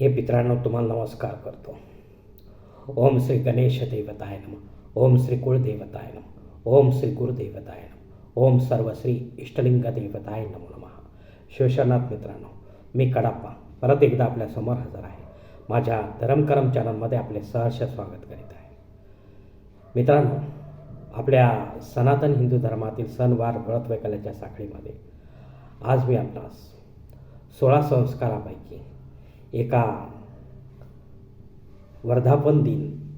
हे मित्रांनो तुम्हाला नमस्कार करतो. ओम श्री गणेश देवताय नम ओम श्री कुळदेवताय नम ओम श्री गुरुदेवताय नम ओम सर्व श्री इष्टलिंग देवताय नमो नमः. शिवशरनाथ मित्रांनो मी कडाप्पा परत एकदा आपल्यासमोर हजर आहे. माझ्या धरमकरम चॅनलमध्ये आपले सहर्ष स्वागत करीत आहे. मित्रांनो आपल्या सनातन हिंदू धर्मातील सणवार व्रत वैकल्याच्या साखळीमध्ये आज मी आपणास सोळा संस्कारापैकी एका वर्धापन दिन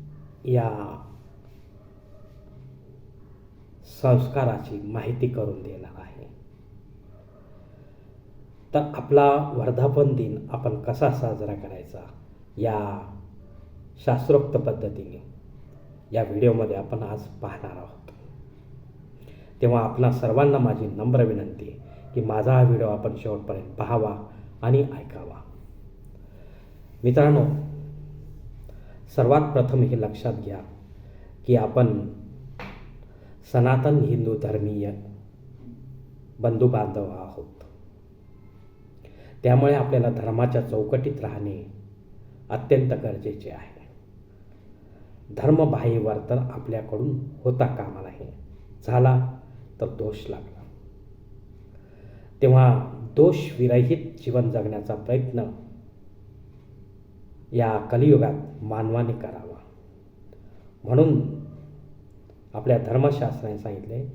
या संस्काराची माहिती करून देणार आहे. तर आपला वर्धापन दिन आपण कसा साजरा करायचा या शास्त्रोक्त पद्धतीने या व्हिडिओमध्ये आपण आज पाहणार आहोत. तेव्हा आपणा सर्वांना माझी नम्र विनंती की माझा हा व्हिडिओ आपण शेवटपर्यंत पाहावा आणि ऐकावा. मित्रांनो सर्वात प्रथम हे लक्षात घ्या की आपण सनातन हिंदू धर्मीय बंधू बांधव आहोत. त्यामुळे आपल्याला धर्माच्या चौकटीत राहणे अत्यंत गरजेचे आहे. धर्मबाह्य वर्तन आपल्याकडून होता कामा नाही झाला तर दोष लागला. तेव्हा दोषविरहित जीवन जगण्याचा प्रयत्न या कलियुगात मानवाने करावा. म्हणून आपल्या धर्मशास्त्राने सांगितले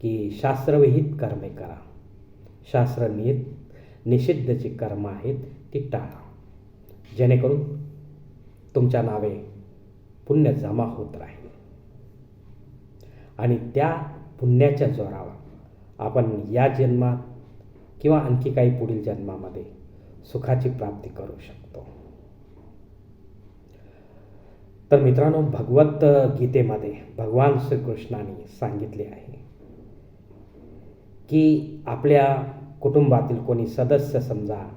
की शास्त्रविहित कर्मे करा. शास्त्रनिहित निषिद्ध जी कर्म आहेत ती टाळा. जेणेकरून तुमच्या नावे पुण्य जमा होत राहील. आणि त्या पुण्याच्या जोरावर आपण या जन्मात किंवा आणखी काही पुढील जन्मामध्ये सुखाची प्राप्ती करू शकतो. तर मित्रांनो भगवत गीतेमध्ये भगवान श्रीकृष्णाने सांगितले आहे की आपल्या कुटुंबातील कोणी सदस्य समजा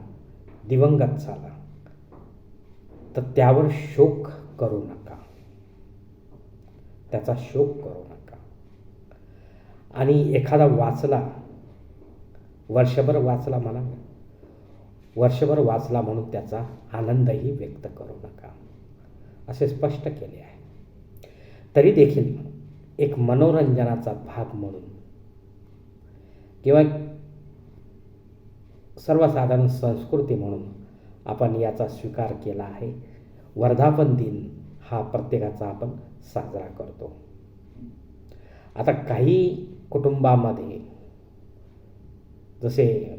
दिवंगत झाला तर त्यावर शोक करू नका. त्याचा शोक करू नका. आणि एखादा वाचला वर्षभर वाचला म्हणा वर्षभर वाचला म्हणून त्याचा आनंदही व्यक्त करू नका. असे स्पष्ट केले आहे. तरी देखील एक मनोरंजनाचा भाग म्हणून किंवा सर्वसाधारण संस्कृती म्हणून आपण याचा स्वीकार केला आहे. वर्धापन दिन हा प्रत्येकाचा आपण साजरा करतो. आता काही कुटुंबामध्ये जसे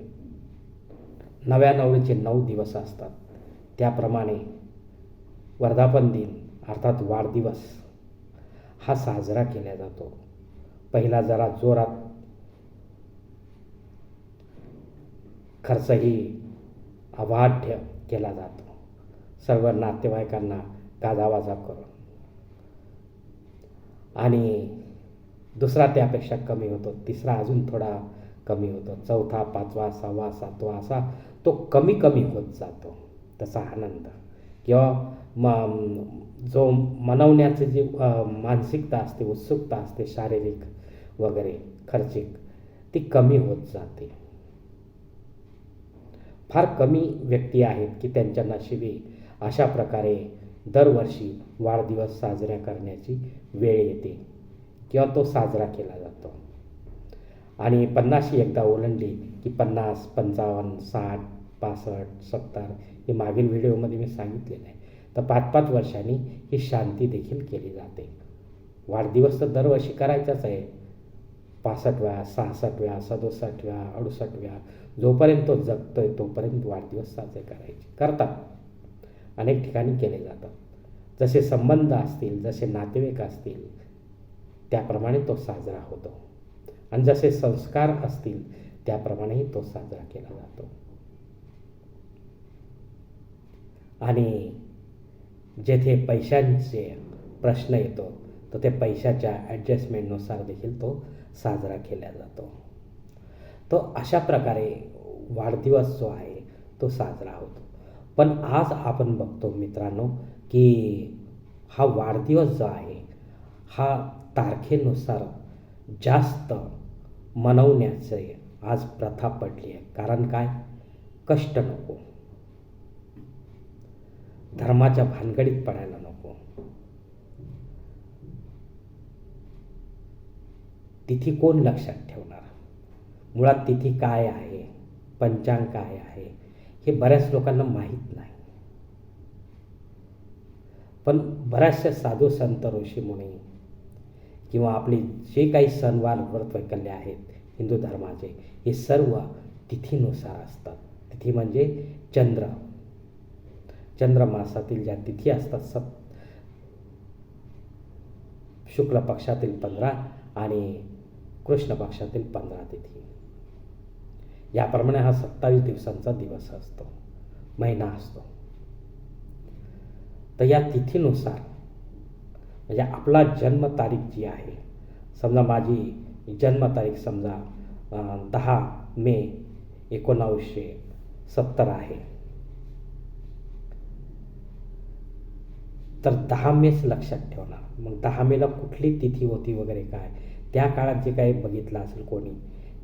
नव्या नवरीचे नऊ दिवस असतात त्याप्रमाणे वर्धापन दिन अर्थात वाढदिवस हा साजरा केला जातो. पहिला जरा जोरात खर्चही अवाढ्य केला जातो. सर्व नातेवाईकांना गाजावाजा करून. आणि दुसरा त्यापेक्षा कमी होतो तिसरा अजून थोडा कमी होतो. चौथा पाचवा सहावा सातवा असा तो कमी कमी होत जातो. तसा आनंद. किंवा म जो मनवण्याची जी मानसिकता असते उत्सुकता असते शारीरिक वगैरे खर्चिक ती कमी होत जाते. फार कमी व्यक्ती आहेत की त्यांच्या नशिबी अशा प्रकारे दरवर्षी वाढदिवस साजरा करण्याची वेळ येते किंवा तो साजरा केला जातो. आणि पन्नाशी एकदा ओलांडली की पन्नास पंचावन्न साठ पासष्ट सत्तर हे मागील व्हिडिओमध्ये मी सांगितलेलं आहे. तर पाच पाच वर्षांनी ही शांती देखील केली जाते. वाढदिवस तर दरवर्षी करायचाच आहे. पासष्टव्या सहासष्टव्या सदुसष्टव्या अडुसष्टव्या जोपर्यंत तो जगतो आहे तोपर्यंत वाढदिवस साजरे करायचे करतात. अनेक ठिकाणी केले जातात. जसे संबंध असतील जसे नातेवाईक असतील त्याप्रमाणे तो साजरा होतो. आणि जसे संस्कार असतील त्याप्रमाणेही तो साजरा केला जातो. आणि जेथे पैशांचे प्रश्न येतो तर ते पैशाच्या ॲडजस्टमेंटनुसार देखील तो साजरा केला जातो. तो अशा प्रकारे वाढदिवस जो आहे तो साजरा होतो. पण आज आपण बघतो मित्रांनो की हा वाढदिवस जो आहे हा तारखेनुसार जास्त मनवण्याचे आज प्रथा पडली आहे. कारण काय? कष्ट नको. धर्माच्या भानगडीत पडायला नको. तिथी कोण लक्षात ठेवणार? मुळात तिथी काय आहे? पंचांग काय आहे? हे बऱ्याच लोकांना माहीत नाही. पण बऱ्याचशा साधू संत ऋषी मुनी किंवा आपले जे काही सणवार व्रत वैकल्य आहेत हिंदू धर्माचे हे सर्व तिथीनुसार असतात. तिथी म्हणजे चंद्र. चंद्रमासातील ज्या तिथी असतात सप शुक्ल पक्षातील पंधरा आणि कृष्ण पक्षातील पंधरा तिथी. याप्रमाणे हा सत्तावीस दिवसांचा दिवस असतो महिना असतो. तर या तिथीनुसार म्हणजे आपला जन्मतारीख जी आहे समजा माझी जन्मतारीख समजा दहा मे एकोणावीसशे सत्तर आहे. तर दहा मेच लक्षात ठेवणार. मग दहा मेला कुठली तिथी होती वगैरे काय? त्या काळात जे काही बघितलं असेल कोणी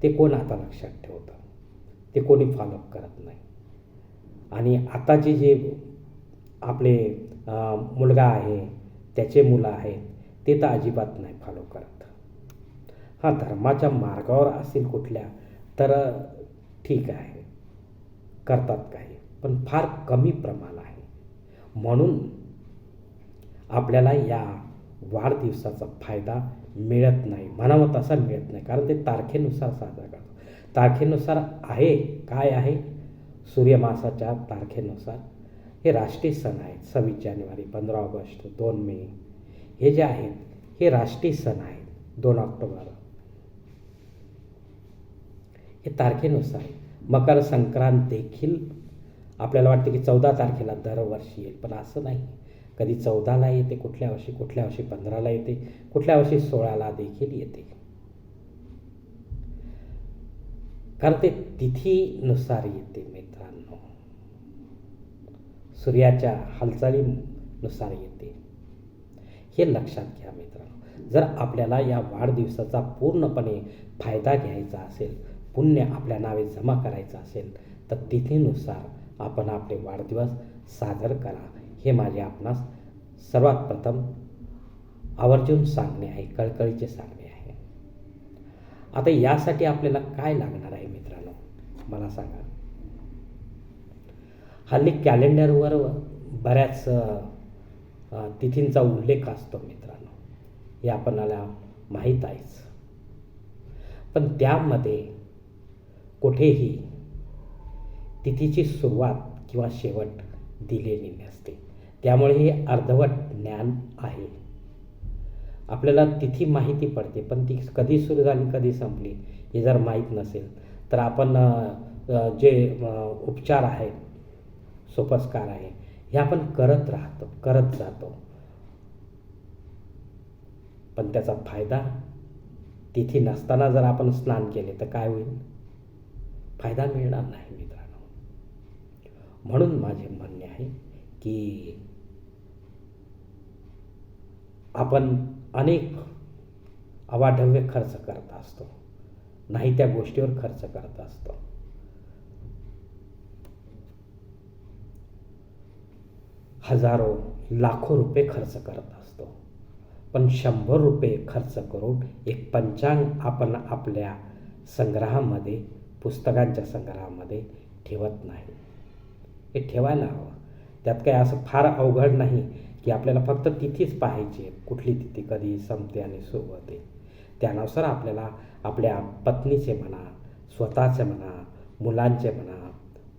ते कोण आता लक्षात ठेवतं? ते कोणी फॉलोअप करत नाही. आणि आताचे जे आपले मुलगा आहे त्याचे मुलं आहेत ते तर अजिबात नाही फॉलो करत. हां धर्माच्या मार्गावर असेल कुठल्या तर ठीक आहे. करतात काही पण फार कमी प्रमाण आहे. म्हणून आपल्याला या वाढदिवसाचा फायदा मिळत नाही म्हणावं तसा मिळत नाही. कारण ते तारखेनुसार साजरा करतो तारखेनुसार आहे काय आहे? सूर्यमासाच्या तारखेनुसार हे राष्ट्रीय सण आहेत. सव्वीस जानेवारी पंधरा ऑगस्ट दोन मे. हे जे आहेत हे राष्ट्रीय सण आहेत. दोन ऑक्टोबर. हे तारखेनुसार मकर संक्रांत देखील आपल्याला वाटते की चौदा तारखेला दरवर्षी येईल पण असं नाही. कधी चौदाला येते कुठल्या वर्षी कुठल्या वर्षी पंधराला येते कुठल्या वर्षी सोळाला देखील येते. कारण ते तिथीनुसार येते मित्रांनो. सूर्याच्या हालचालीनुसार येते. हे लक्षात घ्या मित्रांनो. जर आपल्याला या वाढदिवसाचा पूर्णपणे फायदा घ्यायचा असेल पुण्य आपल्या नावे जमा करायचं असेल तर तिथीनुसार आपण आपले वाढदिवस सादर करा. हे माझे आपणास सर्वात प्रथम आवर्जून सांगणे आहे कळकळीचे सांगणे आहे. आता यासाठी आपल्याला काय लागणार आहे मित्रांनो? मला सांगा. हल्ली कॅलेंडरवर बऱ्याच तिथींचा उल्लेख असतो मित्रांनो. हे आपणाला माहीत आहेच. पण त्यामध्ये कुठेही तिथीची सुरुवात किंवा शेवट दिलेली नसते. त्यामुळे हे अर्धवट ज्ञान आहे. आपल्याला तिथी माहिती पडते पण ती कधी सुरू झाली कधी संपली हे जर माहीत नसेल तर आपण जे उपचार आहेत सोपस्कार आहे हे आपण करत राहतो करत जातो. पण त्याचा फायदा तिथे नसताना जर आपण स्नान केले तर काय होईल? फायदा मिळणार नाही मित्रांनो. म्हणून माझे म्हणणे आहे की आपण अनेक अवाढव्य खर्च करत असतो. नाही त्या गोष्टीवर खर्च करत असतो. हजारो लाखो रुपये खर्च करत असतो. पण शंभर रुपये खर्च करून एक पंचांग आपण आपल्या संग्रहामध्ये पुस्तकांच्या संग्रहामध्ये ठेवत नाही. हे ठेवायला हवं. त्यात काय असं फार अवघड नाही की आपल्याला फक्त तिथीच पाहायची कुठली तिथी कधी संपते आणि सुरू होते. त्यानुसार आपल्याला आपल्या पत्नीचे म्हणा स्वतःचे म्हणा मुलांचे म्हणा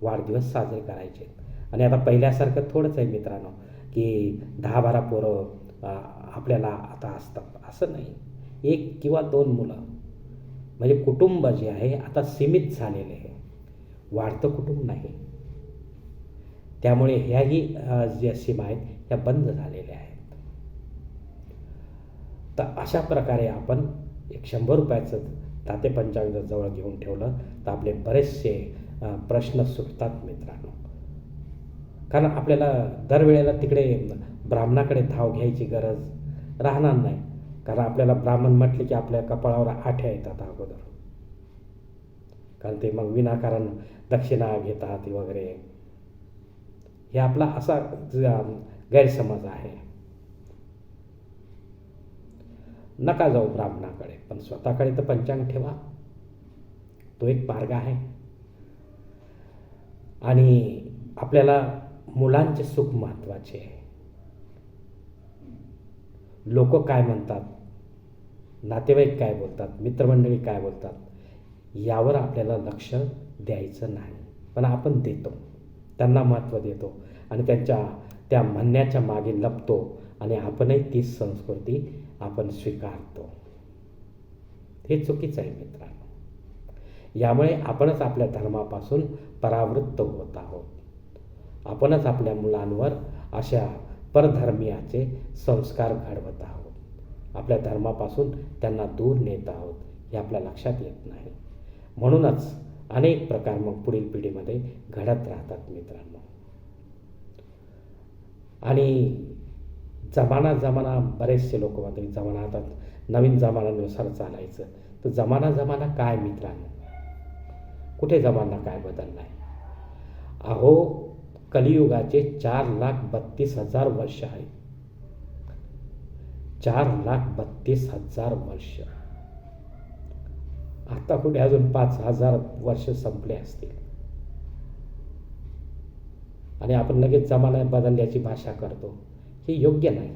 वाढदिवस साजरे करायचे आणि आता पहिल्यासारखं थोडंच आहे मित्रांनो की दहा बारा पोरं आपल्याला आता असतात. असं नाही. एक किंवा दोन मुलं. म्हणजे कुटुंब जे आहे आता सीमित झालेले आहे. वाढतं कुटुंब नाही. त्यामुळे ह्याही ज्या सीमा आहेत ह्या बंद झालेल्या आहेत. तर अशा प्रकारे आपण एक शंभर रुपयाचं ताते पंचांग जर जवळ घेऊन ठेवलं तर आपले बरेचसे प्रश्न सुटतात मित्रांनो. कारण आपल्याला दरवेळेला तिकडे ब्राह्मणाकडे धाव घ्यायची गरज राहणार नाही. कारण आपल्याला ब्राह्मण म्हटले की आपल्या कपाळावर आठ्या येतात अगोदर. कारण ते मग विनाकारण दक्षिणा घेतात वगैरे. हे आपला असा गैरसमज आहे. नका जाऊ ब्राह्मणाकडे पण स्वतःकडे तर पंचांग ठेवा. तो एक मार्ग आहे. आणि आपल्याला मुलांचे सुख महत्त्वाचे आहे. लोक काय म्हणतात? नातेवाईक काय बोलतात? मित्रमंडळी काय बोलतात? यावर आपल्याला लक्ष द्यायचं नाही पण आपण देतो. त्यांना महत्त्व देतो आणि त्यांच्या त्या म्हणण्याच्या मागे लपतो आणि आपणही तीच संस्कृती आपण स्वीकारतो. हे चुकीचं आहे मित्रांनो. यामुळे आपणच आपल्या धर्मापासून परावृत्त होत आहोत. आपणच आपल्या मुलांवर अशा परधर्मीयाचे संस्कार घडवत आहोत. आपल्या धर्मापासून त्यांना दूर नेत आहोत हे आपल्या लक्षात येत नाही. म्हणूनच अनेक प्रकार मग पुढील पिढीमध्ये घडत राहतात मित्रांनो. आणि जमाना जमाना बरेचसे लोक मात्र जमाना आता नवीन जमान्यानुसार चालायचं. तर जमाना जमाना काय मित्रांनो? कुठे जमाना काय बदलला आहे अहो कलियुगाचे चार लाख बत्तीस हजार वर्ष आहे चार लाख बत्तीस हजार वर्ष. आता कुठे अजून पाच हजार वर्ष संपले असतील. आणि आपण लगेच जमाना बदलल्याची भाषा करतो. हे योग्य नाही.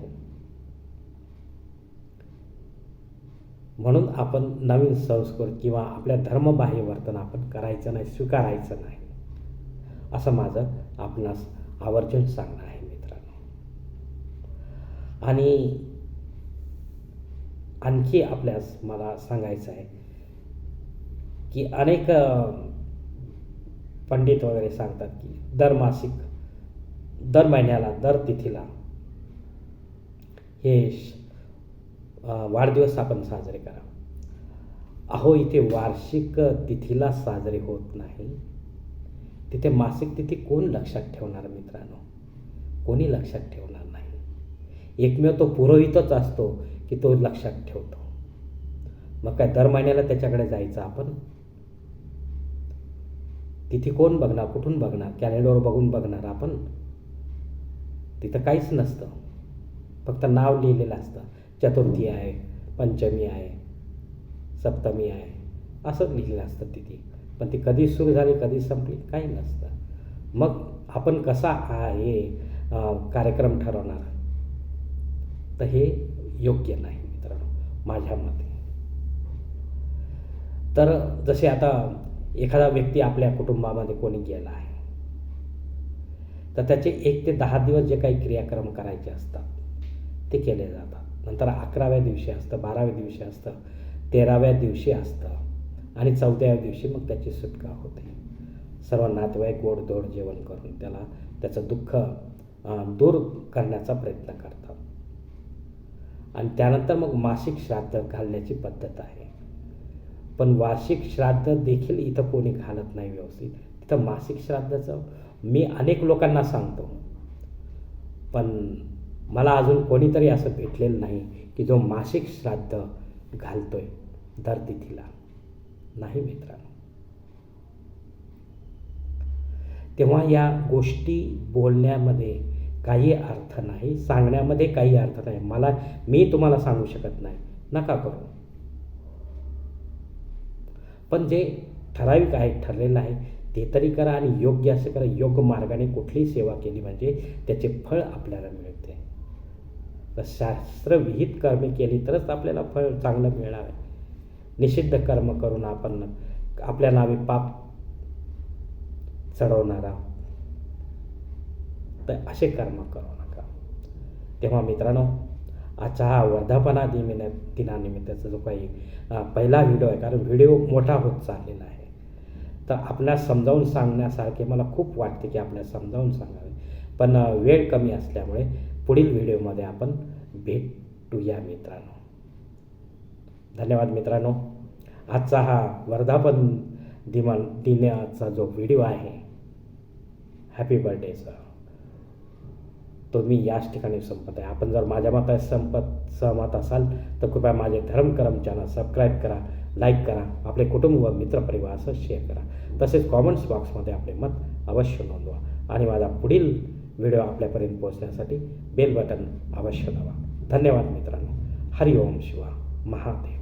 म्हणून आपण नवीन संस्कृत किंवा आपल्या धर्मबाह्य वर्तन आपण करायचं नाही स्वीकारायचं नाही. असं माझं आपणास आवर्जून सांगणं आहे मित्रांनो. आणि आणखी आपल्यास मला सांगायचं आहे की अनेक पंडित वगैरे सांगतात की दर मासिक दर महिन्याला दर तिथीला हे श- वाढदिवस आपण साजरे करा. अहो इथे वार्षिक तिथीला साजरे होत नाही. तिथे मासिक तिथी कोण लक्षात ठेवणार मित्रांनो? कोणी लक्षात ठेवणार नाही. एकमेव तो पुरोहितच असतो की तो लक्षात ठेवतो. मग काय दर महिन्याला त्याच्याकडे जायचं आपण? तिथे कोण बघणार कुठून बघणार कॅलेंडरवर बघून बघणार आपण? तिथं काहीच नसतं. फक्त नाव लिहिलेलं असतं. चतुर्थी आहे पंचमी आहे सप्तमी आहे. असंच लिहिलेलं असतं तिथे. पण ती कधी सुरू झाली कधी संपली काही नसतं. मग आपण कसा हा हे कार्यक्रम ठरवणार? तर हे योग्य नाही मित्रांनो माझ्या मते. तर जसे आता एखादा व्यक्ती आपल्या कुटुंबामध्ये कोणी गेला आहे तर त्याचे एक ते दहा दिवस जे काही क्रियाक्रम करायचे असतात ते केले जातात. नंतर अकराव्या दिवशी असतं बाराव्या दिवशी असतं तेराव्या दिवशी असतं आणि चौदाव्या दिवशी मग त्याची सुटका होते. सर्व नातेवाईक गोडधोड जेवण करून त्याला त्याचं दुःख दूर करण्याचा प्रयत्न करतात. आणि त्यानंतर मग मासिक श्राद्ध घालण्याची पद्धत आहे. पण वार्षिक श्राद्ध देखील इथं कोणी घालत नाही व्यवस्थित. तिथं मासिक श्राद्धाचं मी अनेक लोकांना सांगतो. पण मला अजून कोणीतरी असं भेटलेलं नाही की जो मासिक श्राद्ध घालतोय दर तिथीला. नाही मित्रांनो. तेव्हा या गोष्टी बोलण्यामध्ये काही अर्थ नाही सांगण्यामध्ये काही अर्थ नाही. मला मी तुम्हाला सांगू शकत नाही. नका करू. पण जे ठराविक आहे ठरलेलं आहे ते तरी करा आणि योग्य असं करा. योग्य मार्गाने कुठलीही सेवा केली म्हणजे त्याचे फळ आपल्याला मिळते. तर शास्त्रविहित कर्मे केली तरच आपल्याला फळ चांगलं मिळणार आहे. निषिद्ध कर्म करून आपण आपल्या नावे पाप चढवणारा तर असे कर्म करू नका. तेव्हा मित्रांनो आजचा हा वर्धापना दिन दिनानिमित्ताचा जो काही पहिला व्हिडिओ आहे कारण व्हिडिओ मोठा होत चाललेला आहे. तर आपल्या समजावून सांगण्यासारखे मला खूप वाटते की आपल्याला समजावून सांगावे. पण वेळ कमी असल्यामुळे पुढील व्हिडिओमध्ये आपण भेटूया मित्रांनो. धन्यवाद मित्रांनो. आजचा हा वर्धापन दिमान दिनाचा जो व्हिडिओ आहे हॅपी बर्थडेचा तो मी याच ठिकाणी संपत आहे. आपण जर माझ्या मता संपत सहमत असाल तर कृपया माझे धर्मकरम चॅनल सबस्क्राईब करा लाईक करा आपले कुटुंब व मित्रपरिवारासह शेअर करा. तसेच कॉमेंट्स बॉक्समध्ये आपले मत अवश्य नोंदवा आणि माझा पुढील व्हिडिओ आपल्यापर्यंत पोहोचण्यासाठी बेल बटन अवश्य दाबा. धन्यवाद मित्रांनो. हरिओम शिवा. महादेव.